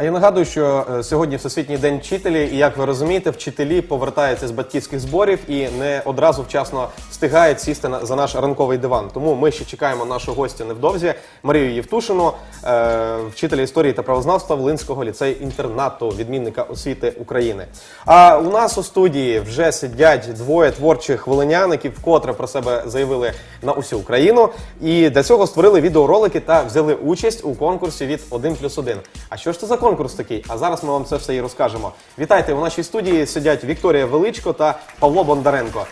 А я нагадую, що е, сьогодні Всесвітній день вчителі, і як ви розумієте, вчителі повертаються з батьківських зборів і не одразу вчасно встигають сісти за наш ранковий диван. Тому ми ще чекаємо нашу гостю невдовзі Марію Євтушину, е, вчителя історії та правознавства Волинського ліцею інтернату, відмінника освіти України. А у нас у студії вже сидять двоє творчих волинян, які вкотре про себе заявили на усю Україну. І для цього створили відеоролики та взяли участь у конкурсі від 1 плюс 1. А що ж це за конкурс такий? А зараз ми вам це все і розкажемо. Вітайте! У нашій студії сидять Вікторія Величко та Павло Бондаренко.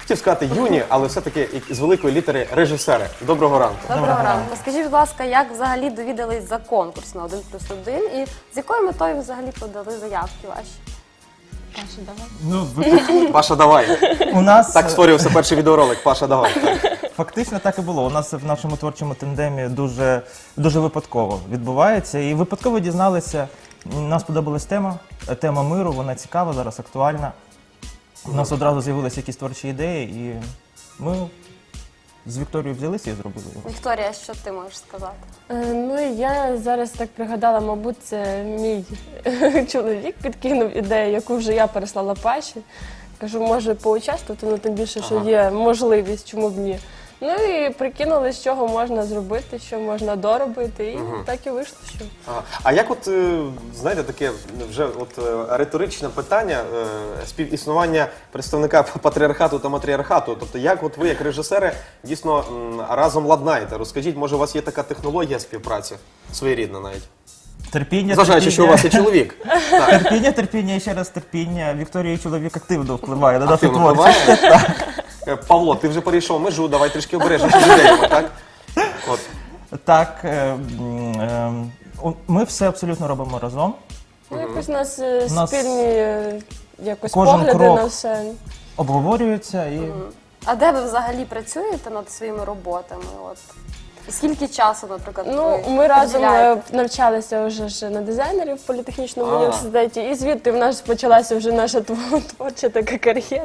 Хотів сказати юні, але все-таки з великої літери режисери. Доброго ранку. Доброго ранку. Скажіть, будь ласка, як взагалі довідались за конкурс на 1 плюс 1 і з якою метою взагалі подали заявки ваші? Паша, давай. Ну, ви- Паша, давай. у нас Так створювався перший відеоролик. Паша, давай. фактично так і було. У нас в нашому творчому тандемі дуже, дуже випадково відбувається. І випадково дізналися. Нам сподобалась тема, е, тема миру, вона цікава, зараз актуальна. У нас одразу з'явилися якісь творчі ідеї, і ми з Вікторією взялися і зробили його. Вікторія, що ти можеш сказати? Е, Ну і я зараз так пригадала, мабуть, це мій чоловік підкинув ідею, яку вже я переслала Паші. Кажу, може поучаствувати, ну тим більше, що є можливість, чому б ні. Ну і прикинули, з чого можна зробити, що можна доробити, і так і вийшло, що А, А як от е, знаєте, таке вже от е, риторичне питання е, співіснування представника патріархату та матріархату? Тобто, як от ви, як режисери, дійсно м, разом ладнаєте? Розкажіть, може, у вас є така технологія співпраці своєрідна навіть? Терпіння, Зважаючи, що у вас є чоловік. Так. терпіння, терпіння і ще раз терпіння. Вікторія і чоловік активно впливає на нашу Активно творчість. впливає? Е, Павло, ти вже перейшов межу, давай трішки обережніше живемо, так? От. Так, е, м, е, у- ми все абсолютно робимо разом. ну, якось у нас е, У нас спільні е, якось кожен погляди крок. на все. Обговорюються і А де ви взагалі працюєте над своїми роботами? От скільки часу, наприклад, Ну, ви ми разом е, приділяєте? навчалися вже ж на дизайнерів в політехнічному А. університеті, і звідти в нас почалася вже наша тво- творча така кар'єра.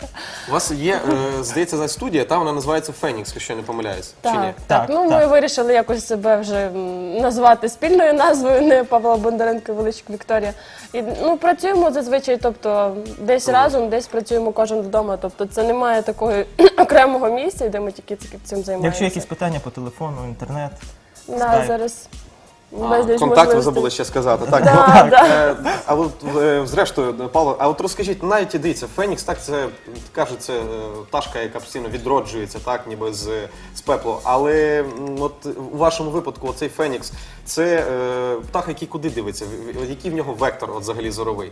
У вас є, е, здається, за студія, та вона називається Фенікс, якщо я не помиляюсь. Чи ні? Так, Так, так. Ну так. ми вирішили якось себе вже м, назвати спільною назвою, не Павла Бондаренко, Величко Вікторія. І ну працюємо зазвичай, тобто десь разом, десь працюємо кожен вдома. Тобто це немає такого окремого місця, де ми тільки цим займаємося. якщо якісь питання по телефону, інтернет. да, Skype. зараз безліч контакт ви можливостей. забули ще сказати. Так, Да, ну, да. е, а от е, зрештою, Павло, а от розкажіть, навіть дивіться, Фенікс, так це кажуть, це е, пташка, яка постійно відроджується, так, ніби з, з пеплу. Але м, от у вашому випадку, оцей Фенікс, це е, птах, який куди дивиться? В- в- Який в нього вектор от взагалі зоровий?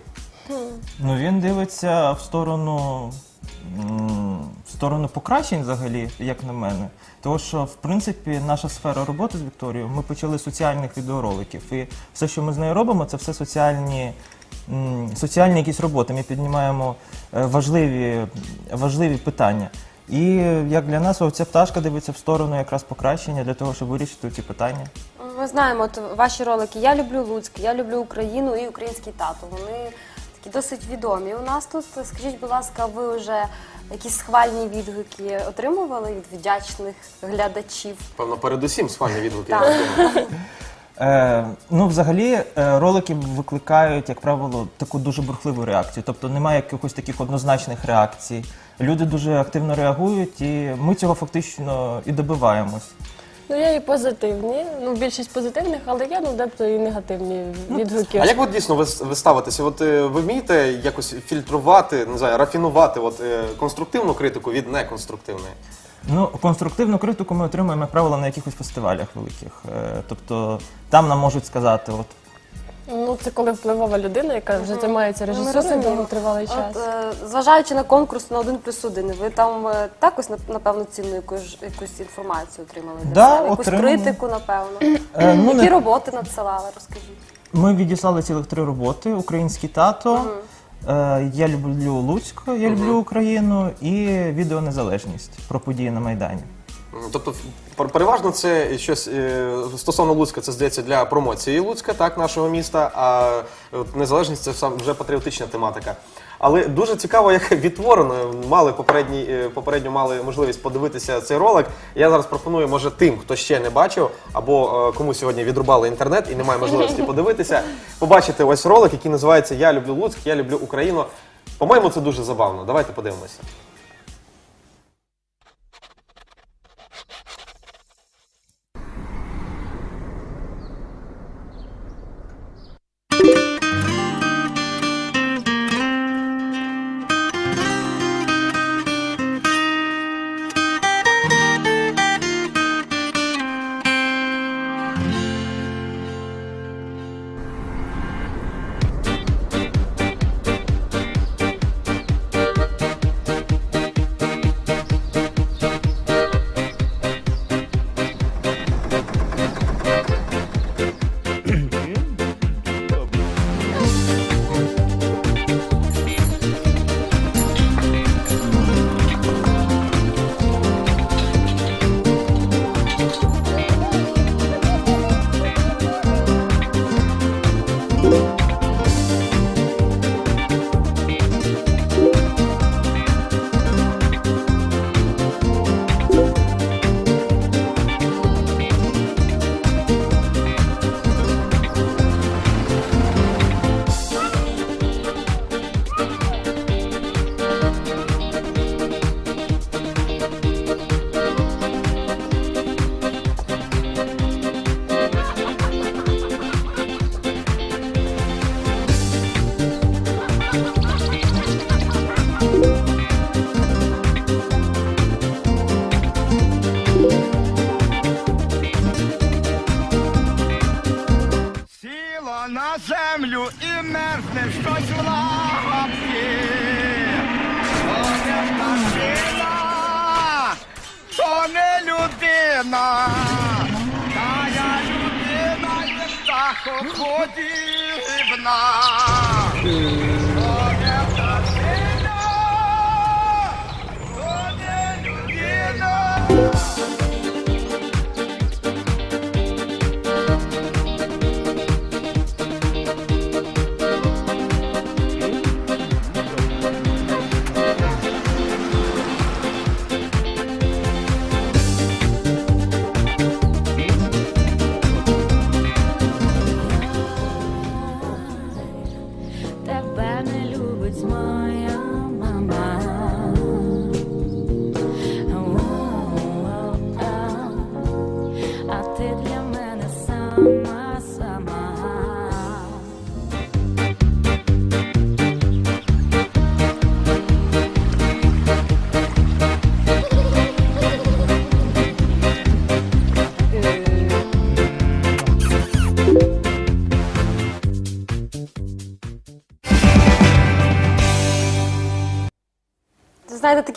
Ну він дивиться в сторону. м, сторону покращень взагалі, як на мене. Тому що, в принципі, наша сфера роботи з Вікторією, ми почали з соціальних відеороликів. І все, що ми з нею робимо, це все соціальні, соціальні якісь роботи. Ми піднімаємо е, важливі, важливі питання. І як для нас, ця пташка дивиться в сторону якраз покращення для того, щоб вирішити ці питання. Ми знаємо, от ваші ролики Я люблю Луцьк, я люблю Україну і український тато. Вони такі досить відомі. У нас тут, скажіть, будь ласка, ви вже якісь схвальні відгуки отримували від вдячних глядачів? Певно, передусім схвальні відгуки. я Так. думаю. Е, ну, взагалі, е, ролики викликають, як правило, таку дуже бурхливу реакцію. Тобто немає якихось таких однозначних реакцій. Люди дуже активно реагують, і ми цього фактично і добиваємось. Ну я і позитивні, ну більшість позитивних, але є ну дебто і негативні відгуки. А як от дійсно ви, ви ставитеся? От е, ви вмієте якось фільтрувати, не знаю, рафінувати от, е, конструктивну критику від неконструктивної? Ну, конструктивну критику ми отримуємо, як правило, на якихось фестивалях великих. Е, тобто там нам можуть сказати, от Ну це коли впливова людина, яка вже займається Ну, ми розуміємо. довгий тривалий час. От, е, зважаючи на конкурс на 1 плюс 1, ви там е, також нап- напевно цінну якусь, якусь інформацію отримали для Да, себе? Якусь отримали. критику, напевно. Е, ну, Які не- роботи надсилали, розкажіть. Ми відіслали цілих три роботи: Український тато, е, Я люблю Луцьк, я люблю Україну і відео Незалежність про події на Майдані. Тобто, пер- переважно це щось е, стосовно Луцька, це здається для промоції Луцька, так, нашого міста, а от незалежність це сам вже патріотична тематика. Але дуже цікаво, як відтворено. Мали попередні, е, попередньо мали можливість подивитися цей ролик. Я зараз пропоную, може, тим, хто ще не бачив, або е, кому сьогодні відрубали інтернет і немає можливості подивитися, побачити ось ролик, який називається Я люблю Луцьк, я люблю Україну. По-моєму, це дуже забавно. Давайте подивимося.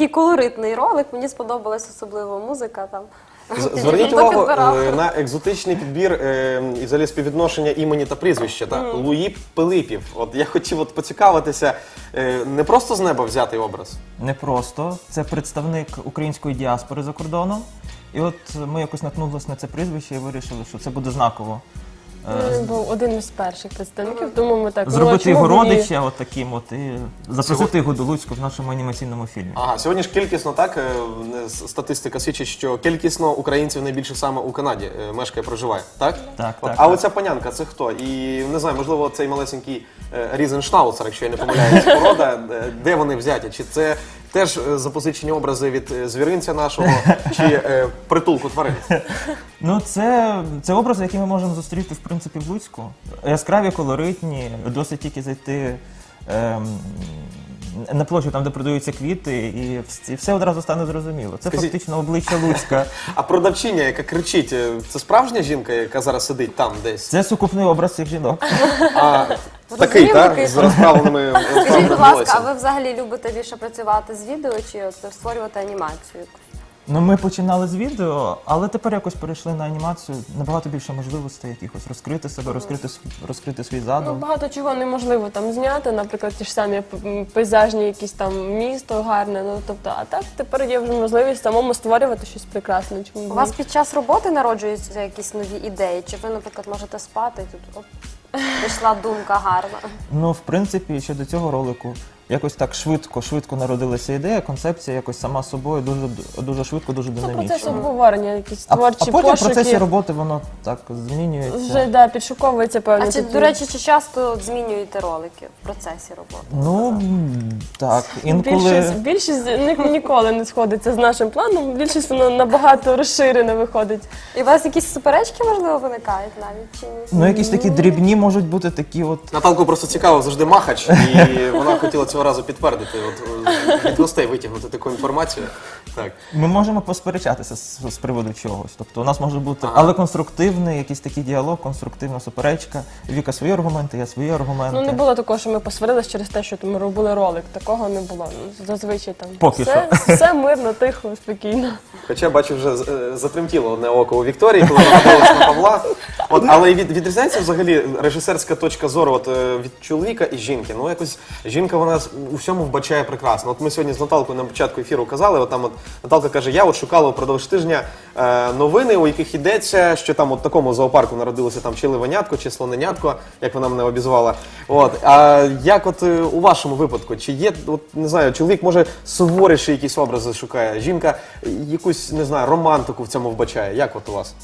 Такий колоритний ролик. Мені сподобалась особливо музика там. З- Зверніть Хто увагу підбирав? е, на екзотичний підбір е, і взагалі співвідношення імені та прізвища. Та? Луї Пилипів. От я хотів от поцікавитися, е, не просто з неба взятий образ. Непросто. Це представник української діаспори за кордоном. І от ми якось наткнулися на це прізвище і вирішили, що це буде знаково. Він був один із перших представників, тому ми так Зробити «Ну, а його чому б ні?» родича от таким от і запросити його до Луцьку в нашому анімаційному фільмі. Ага, сьогодні ж кількісно так е, с- статистика свідчить, що кількісно українців найбільше саме у Канаді е, мешкає, проживає. Так? Так, От, так, а так. оця панянка це хто? І не знаю, можливо, цей малесенький е, Різеншнауцер, якщо я не помиляюсь, порода, е, де вони взяті? Чи це теж е, запозичені образи від е, звіринця нашого, чи е, притулку тварин? Ну, це, це образи, які ми можемо зустріти в принципі в Луцьку. Яскраві, колоритні, досить тільки зайти ем, на площу, там, де продаються квіти, і все одразу стане зрозуміло. Це Скажіть- фактично обличчя Луцька. А продавчиня, яка кричить, е, це справжня жінка, яка зараз сидить там десь? Це сукупний образ цих жінок. А такий, Розумів, так? такий. З розправленими Скажіть, будь ласка, а ви взагалі любите більше працювати з відео чи от створювати анімацію? Ну, ми починали з відео, але тепер якось перейшли на анімацію. Набагато більше можливостей якихось розкрити себе, розкрити, розкрити свій Ну, задум. багато чого неможливо там зняти, наприклад, ті ж самі п- м, пейзажні, якісь там місто гарне. Ну тобто, а так тепер є вже можливість самому створювати щось прекрасне. Чому б У ні? вас під час роботи народжуються якісь нові ідеї? Чи ви, наприклад, можете спати і тут оп, прийшла думка гарна? Ну, в принципі, щодо цього ролику, якось так швидко, швидко народилася ідея, концепція якось сама собою дуже дуже швидко, дуже Це процес обговорення, якісь А, творчі а потім в пошуки. процесі роботи воно так змінюється. Вже да, підшуковується певні. А чи, такі- до речі, чи часто змінюєте ролики в процесі роботи? Ну м, так, інколи Більшість, більшість ні- ніколи не сходиться з нашим планом, більшість воно набагато розширене виходить. І у вас якісь суперечки, можливо, виникають навіть чи ні? ну якісь такі дрібні можуть бути такі, от Наталку просто цікаво завжди махач, і вона хотіла цього разу підтвердити, от е, від гостей витягнути таку інформацію. Так. ми можемо посперечатися з, з приводу чогось. Тобто у нас може бути, але конструктивний, якийсь такий діалог, конструктивна суперечка. Віка свої аргументи, я свої аргументи. Ну не було такого, що ми посварились через те, що ми робили ролик. Такого не було. Ну, зазвичай там Поки все, все мирно, тихо, спокійно. Хоча бачу, вже е, затремтіло одне око у Вікторії, коли вона дивилась на Павла. От, але і від, відрізняється взагалі режисерська точка зору от, е, від чоловіка і жінки. Ну якось жінка вона у всьому вбачає прекрасно. От ми сьогодні з Наталкою на початку ефіру казали, от там от Наталка каже, я от шукала впродовж тижня е, новини, у яких йдеться, що там от такому зоопарку народилося там чи ливенятко, чи слоненятко, як вона мене обізвала. От а як от е, у вашому випадку, чи є от не знаю, чоловік може суворіші якісь образи шукає, жінка якусь не знаю, романтику в цьому вбачає. Як от у вас?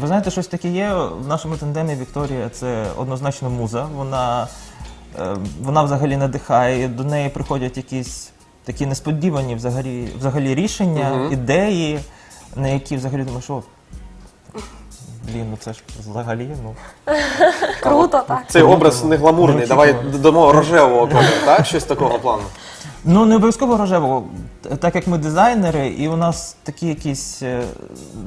Ви знаєте, щось таке є. В нашому тандемі Вікторія це однозначно муза. Вона, вона взагалі надихає. До неї приходять якісь такі несподівані взагалі, взагалі рішення, ідеї, на які взагалі думаєш, що блін, ну це ж взагалі, ну. Круто, так. Цей образ не гламурний. Давай очікувано. дамо рожевого кольору, так? Щось такого плану. Ну, не обов'язково рожевого, так як ми дизайнери, і у нас такий якийсь е,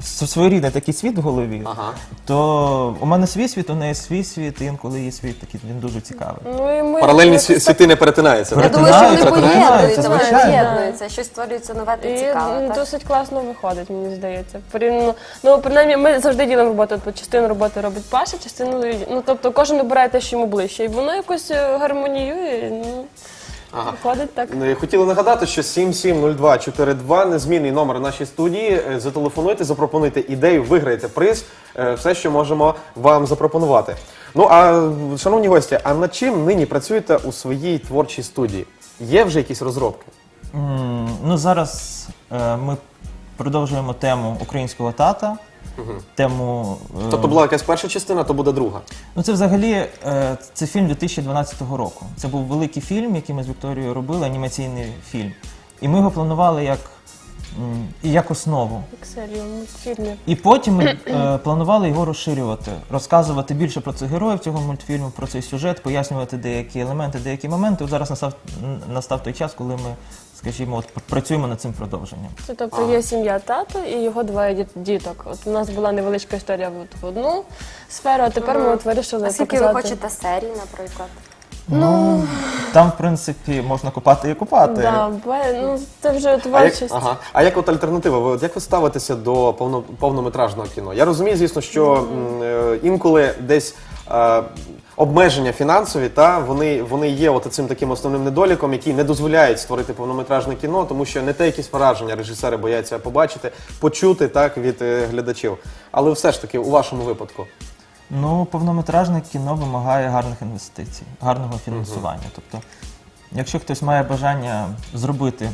с- своєрідний такий світ в голові, Ага. то у мене свій світ, у неї свій світ, і інколи її світ такий, він дуже цікавий. Ну і ми Паралельні якось сві- так- світи не перетинаються. Я так? думаю, що вони Перетинаються, поєднуються, вони звичайно. поєднуються, щось створюється нове та І цікаве. так? досить класно виходить, мені здається. Порівняно, ну принаймні, ми завжди ділимо роботу. От частину роботи робить Паша, частину ну тобто кожен обирає те, що йому ближче, і воно якось е, гармоніює. Ну Ага. виходить так. Ну, і Хотіли нагадати, що 770242 незмінний номер нашій студії. Е, Зателефонуйте, запропонуйте ідею, виграєте приз, е, все, що можемо вам запропонувати. Ну а шановні гості, а над чим нині працюєте у своїй творчій студії? Є вже якісь розробки? М, Ну, зараз е, ми продовжуємо тему українського тата. Тему. е, Тобто була якась перша частина, то буде друга. Ну, це взагалі е, це фільм 2012 року. Це був великий фільм, який ми з Вікторією робили, анімаційний фільм. І ми його планували як, м, як основу. Як серію мультфільмів. І потім ми е, планували його розширювати, розказувати більше про цих героїв цього мультфільму, про цей сюжет, пояснювати деякі елементи, деякі моменти. От зараз настав, н- настав той час, коли ми, скажімо, от працюємо над цим продовженням. Це тобто є сім'я тато і його двоє діт- діток. От у нас була невеличка історія от в одну сферу, а тепер ми от вирішили А скільки ви показати. хочете серій, наприклад? Ну, там, в принципі, можна купати і купати. Да, бе- ну, це вже А як, творчість. ага. а як от альтернатива? Ви от як ви ставитеся до повно, повнометражного кіно? Я розумію, звісно, що м, е, інколи десь е, обмеження фінансові, та вони, вони є от цим таким основним недоліком, який не дозволяють створити повнометражне кіно, тому що не те якісь враження режисери бояться побачити, почути так від е, глядачів. Але все ж таки, у вашому випадку. Ну, повнометражне кіно вимагає гарних інвестицій, гарного фінансування. Тобто, якщо хтось має бажання зробити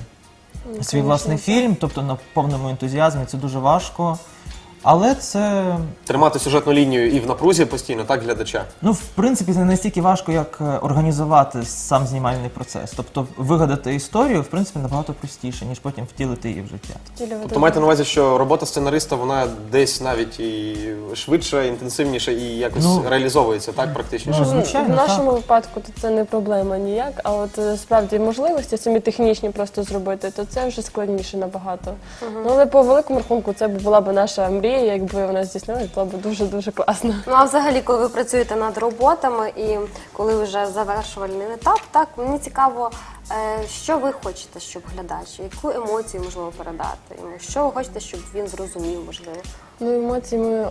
свій власний фільм, тобто на повному ентузіазмі, це дуже важко. Але це, Тримати сюжетну лінію і в напрузі постійно, так, глядача. ну, в принципі, не настільки важко, як е, організувати сам знімальний процес. Тобто, вигадати історію, в принципі, набагато простіше, ніж потім втілити її в життя. Втілювати Тобто маєте на увазі, що робота сценариста вона десь навіть і швидше, інтенсивніше і якось Ну, реалізовується, так, практичніше. ну, звичайно, в нашому так. випадку то це не проблема ніяк, а от е, справді можливості самі технічні просто зробити, то це вже складніше набагато. Ну але по великому рахунку це б була б наша мрія, якби вона здійснилась, було б дуже дуже класно. Ну а взагалі, коли ви працюєте над роботами і коли вже завершувальний етап, так мені цікаво, е, що ви хочете, щоб глядач, яку емоцію можливо передати йому, що ви хочете, щоб він зрозумів, можливо. Ну, емоції ми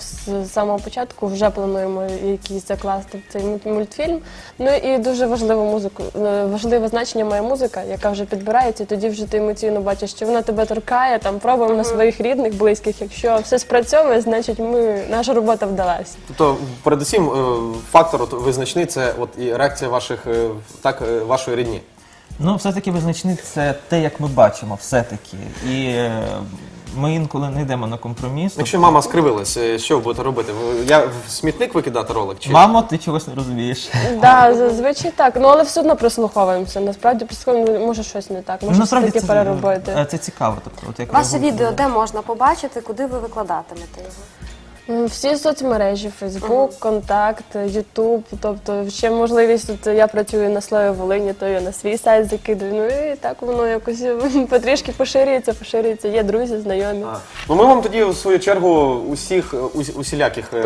з самого початку вже плануємо якісь закласти в цей мульт- мультфільм. Ну і дуже важливу музику, е, важливе значення має музика, яка вже підбирається. і Тоді вже ти емоційно бачиш, що вона тебе торкає. Там пробуємо на своїх рідних, близьких. Якщо все спрацьовує, значить ми наша робота вдалася. Тобто, передусім, е, фактор от, визначний це от і реакція ваших е, так вашої рідні. Ну, все-таки визначник це те, як ми бачимо, все-таки. І ми інколи не йдемо на компроміс. Якщо мама скривилась, е, що ви будете робити? Ви- Я в смітник викидати ролик? Чи Мамо, ти чогось не розумієш. Да, зазвичай так. Ну але все одно прислуховуємося. Насправді прислуховуємося, може щось не так, може Ну, все-таки переробити. е, це цікаво. Тобто, от як Ваше відео де можна побачити, куди ви викладатимете його? Всі соцмережі, Фейсбук, Контакт, Ютуб. Тобто ще можливість тут я працюю на Слові Волині, то я на свій сайт закидую. Ну і так воно якось потрішки поширюється, поширюється. Є друзі, знайомі. А. Ну ми вам тоді, в свою чергу, усіх ус- усіляких е,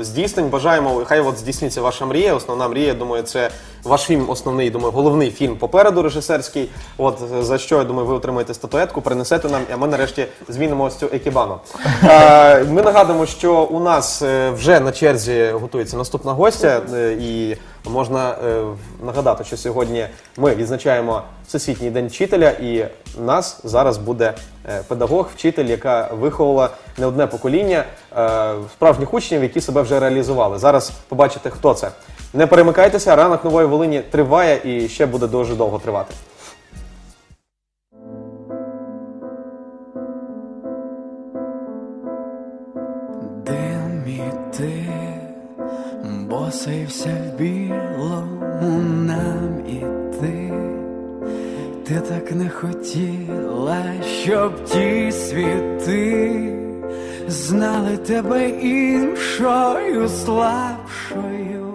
здійснень бажаємо. Хай от здійсниться ваша мрія. Основна мрія, я думаю, це ваш фільм, основний, думаю, головний фільм попереду режисерський. От за що я думаю, ви отримаєте статуетку, принесете нам, а ми нарешті змінимо ось цю екібану. Е, Ми нагадуємо, що у нас е, вже на черзі готується наступна гостя, е, і можна е, нагадати, що сьогодні ми відзначаємо Всесвітній день вчителя, і нас зараз буде педагог, вчитель, яка виховала не одне покоління справжніх учнів, які себе вже реалізували. Зараз побачите, хто це. Не перемикайтеся, ранок нової Волині триває і ще буде дуже довго тривати. Босий вся в білому нам іти. Ти так не хотіла, щоб ті світи знали тебе іншою слабшою.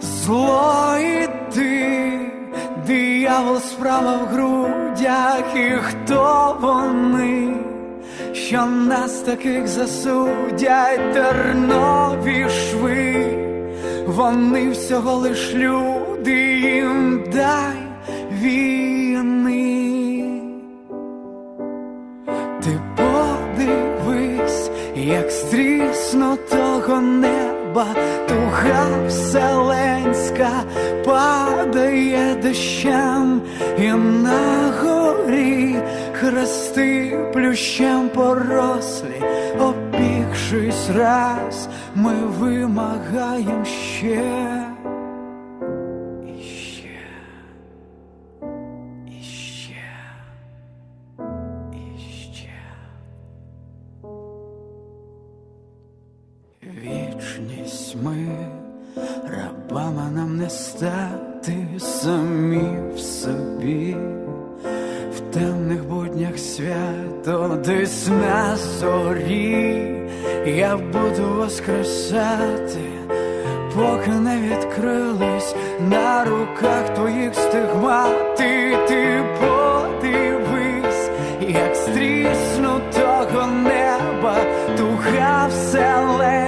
Злої ти, диявол справа в грудях, і хто вони, що нас таких засудять тернові шви, вони всього лиш люди, їм дай війни. Ти подивись, як стріснутого неба туга вселенська падає дощем, і на горі хрести плющем порослі, обігшись раз, ми вимагаєм ще. Вічність ми рабами нам не стати самі в собі, темних буднях свято десь на зорі, я буду воскресати, поки не відкрились на руках твоїх стигмати, ти подивись, як стріснутого неба туга вселенська